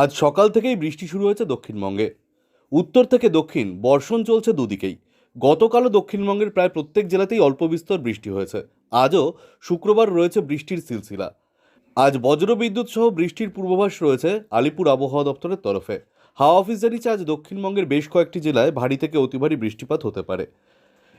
আজ সকাল থেকেই বৃষ্টি শুরু হয়েছে দক্ষিণবঙ্গে। উত্তর থেকে দক্ষিণ, বর্ষণ চলছে দুদিকেই। গতকালও দক্ষিণবঙ্গের প্রায় প্রত্যেক জেলাতেই অল্প বিস্তর বৃষ্টি হয়েছে। আজও শুক্রবার রয়েছে বৃষ্টির সিলসিলা। আজ বজ্রবিদ্যুৎ সহ বৃষ্টির পূর্বাভাস রয়েছে আলিপুর আবহাওয়া দপ্তরের তরফে। হাওয়া অফিস জানিয়েছে, আজ দক্ষিণবঙ্গের বেশ কয়েকটি জেলায় ভারী থেকে অতি ভারী বৃষ্টিপাত হতে পারে।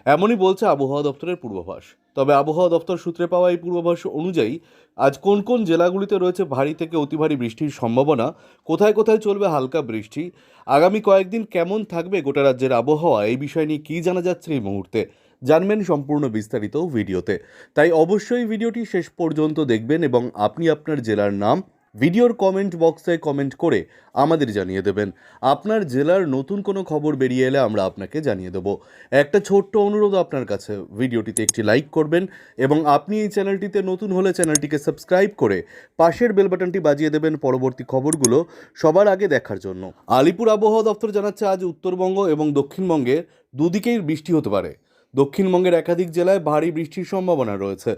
এমনই বলছে আবহাওয়া দপ্তরের পূর্বাভাস। তবে আবহাওয়া দপ্তর সূত্রে পাওয়া এই পূর্বাভাস অনুযায়ী, আজ কোন কোন জেলাগুলিতে রয়েছে ভারী থেকে অতি ভারী বৃষ্টির সম্ভাবনা, কোথায় কোথায় চলবে হালকা বৃষ্টি, আগামী কয়েকদিন কেমন থাকবে গোটা রাজ্যের আবহাওয়া, এই বিষয় নিয়ে কী জানা যাচ্ছে এই মুহূর্তে, জানবেন সম্পূর্ণ বিস্তারিত ভিডিওতে। তাই অবশ্যই ভিডিওটি শেষ পর্যন্ত দেখবেন এবং আপনি আপনার জেলার নাম ভিডিওর কমেন্ট বক্সে কমেন্ট করে আমাদের জানিয়ে দেবেন। আপনার জেলার নতুন কোনো খবর বেরিয়ে এলে আমরা আপনাকে জানিয়ে দেব। একটা ছোট্ট অনুরোধ আপনার কাছে, ভিডিওটিতে একটি লাইক করবেন এবং আপনি এই চ্যানেলটিতে নতুন হলে চ্যানেলটিকে সাবস্ক্রাইব করে পাশের বেল বাটনটি বাজিয়ে দেবেন পরবর্তী খবরগুলো সবার আগে দেখার জন্য। আলিপুর আবহাওয়া দপ্তর জানাচ্ছে, আজ উত্তরবঙ্গ এবং দক্ষিণবঙ্গে দুদিকেই বৃষ্টি হতে পারে। দক্ষিণবঙ্গের একাধিক জেলায় ভারী বৃষ্টির সম্ভাবনা রয়েছে।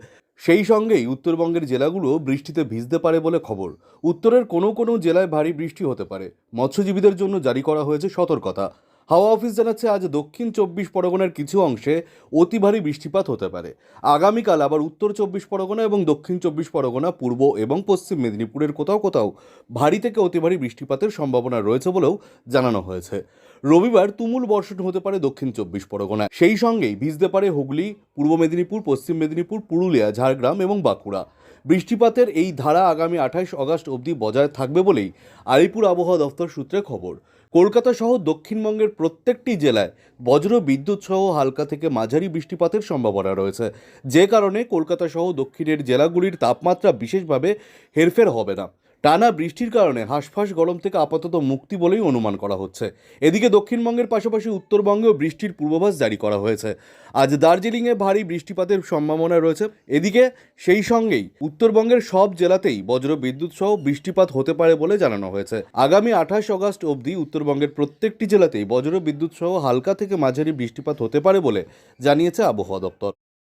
সেই সঙ্গেই উত্তরবঙ্গের জেলাগুলো বৃষ্টিতে ভিজতে পারে বলে খবর। উত্তরের কোনো কোনো জেলায় ভারী বৃষ্টি হতে পারে। মৎস্যজীবীদের জন্য জারি করা হয়েছে সতর্কতা। হাওয়া অফিস জানাচ্ছে আজ দক্ষিণ চব্বিশ পরগনার কিছু অংশে অতি ভারী বৃষ্টিপাত হতে পারে। আগামীকাল আবার উত্তর চব্বিশ পরগনা এবং দক্ষিণ চব্বিশ পরগনা, পূর্ব এবং পশ্চিম মেদিনীপুরের কোথাও কোথাও ভারী থেকে অতি ভারী বৃষ্টিপাতের সম্ভাবনা রয়েছে বলেও জানানো হয়েছে। রবিবার তুমুল বর্ষণ হতে পারে দক্ষিণ চব্বিশ পরগনা সেই সঙ্গেই ভিজতে পারে হুগলি, পূর্ব মেদিনীপুর, পশ্চিম মেদিনীপুর, পুরুলিয়া, ঝাড়গ্রাম এবং বাঁকুড়া। বৃষ্টিপাতের এই ধারা আগামী আঠাশ অগাস্ট অবধি বজায় থাকবে বলেই আলিপুর আবহাওয়া দফতর সূত্রে খবর। কলকাতা সহ দক্ষিণবঙ্গের প্রত্যেকটি জেলায় বজ্র বিদ্যুৎ সহ হালকা থেকে মাঝারি বৃষ্টিপাতের সম্ভাবনা রয়েছে। যে কারণে কলকাতা সহ দক্ষিণের জেলাগুলির তাপমাত্রা বিশেষভাবে হেরফের হবে না। টানা বৃষ্টির কারণে হাঁসফাঁস গরম থেকে আপাতত মুক্তি বলেই অনুমান করা হচ্ছে। এদিকে দক্ষিণবঙ্গের পাশাপাশি উত্তরবঙ্গেও বৃষ্টির পূর্বাভাস জারি করা হয়েছে। আজ দার্জিলিংয়ে ভারী বৃষ্টিপাতের সম্ভাবনা রয়েছে। এদিকে সেই সঙ্গেই উত্তরবঙ্গের সব জেলাতেই বজ্র বিদ্যুৎ সহ বৃষ্টিপাত হতে পারে বলে জানানো হয়েছে। আগামী আঠাশ আগস্ট অবধি উত্তরবঙ্গের প্রত্যেকটি জেলাতেই বজ্র বিদ্যুৎ সহ হালকা থেকে মাঝারি বৃষ্টিপাত হতে পারে বলে জানিয়েছে আবহাওয়া দপ্তর।